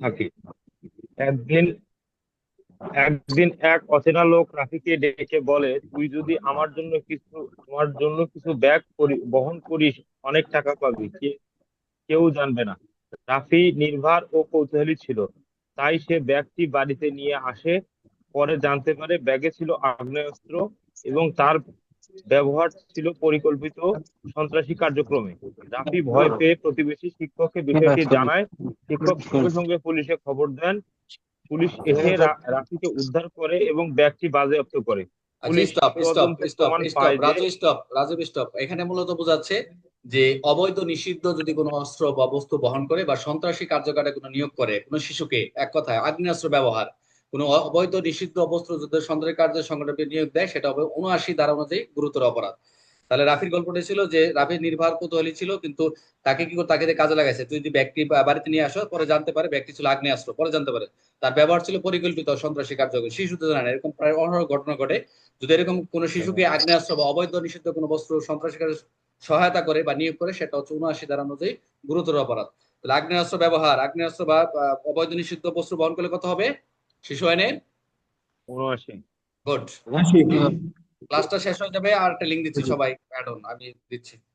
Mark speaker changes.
Speaker 1: থাকে। একদিন একদিন এক অচেনা লোক রাফিকে ডেকে বলে, তুই যদি আমার জন্য কিছু, তোমার জন্য কিছু ব্যাগ করি- বহন করিস, অনেক টাকা পাবি। কেউ জানবে না। রাফি নির্ভার ও কৌতূহলী ছিল। তাই সে ব্যাগটি বাড়িতে নিয়ে আসে, পরে জানতে পারে ব্যাগে ছিল আগ্নেয়াস্ত্র এবং তার ব্যবহার ছিল পরিকল্পিত সন্ত্রাসী কার্যক্রমে। রাফি ভয় পেয়ে প্রতিবেশী শিক্ষককে বিষয়টি জানায়। শিক্ষক সঙ্গে সঙ্গে পুলিশে খবর দেন। পুলিশ এসে রাফিকে উদ্ধার করে এবং ব্যাগটি বাজেয়াপ্ত করে।
Speaker 2: আচ্ছা এখানে মূলত বোঝাচ্ছে যে অবৈধ নিষিদ্ধ যদি কোনো অস্ত্র বা বস্তু বহন করে বা সন্ত্রাসী কার্যকরে কোনো নিয়োগ করে কোনো শিশুকে এক কথায় আগ্নেয়াস্ত্র ব্যবহার কোনো অবৈধ, নিষিদ্ধ অবস্ত্র যদি সন্ত্রাসী কার্যের সংগঠনে নিয়োগ দেয়, সেটা হবে উনআশি ধারা অনুযায়ী গুরুতর অপরাধ। তাহলে রাফির গল্পটা ছিল যে, রাফির নির্ভর কৌতূহলী ছিল, কিন্তু তাকে কি তাকে কাজে লাগাইছে? তুই যদি ব্যক্তি বাড়িতে নিয়ে আসো, পরে জানতে পারে ব্যক্তি ছিল আগ্নেয়াস্ত্র, পরে জানতে পারে। তার ব্যবহার ছিল পরিকল্পিত সন্ত্রাসী কার্যকর শিশু তো জানে এরকম প্রায় অনেক ঘটনা ঘটে। যদি এরকম কোনো শিশুকে আগ্নেয়াস্ত্র বা অবৈধ, নিষিদ্ধ কোনো বস্ত্র সন্ত্রাসী কাজে সহায়তা করে বা নিয়োগ করে, সেটা হচ্ছে উনআশি ধারা অনুযায়ী গুরুতর অপরাধ। তাহলে আগ্নেয়াস্ত্র ব্যবহার, আগ্নেয়াস্ত্র বা অবৈধ, নিষিদ্ধ বস্ত্র বহন করলে কত হবে? শিশু আইনে
Speaker 1: উনআশি।
Speaker 2: গুড ক্লাসটা শেষ হয়ে যাবে আর একটা লিঙ্ক দিচ্ছি সবাই অ্যাড অন আমি দিচ্ছি।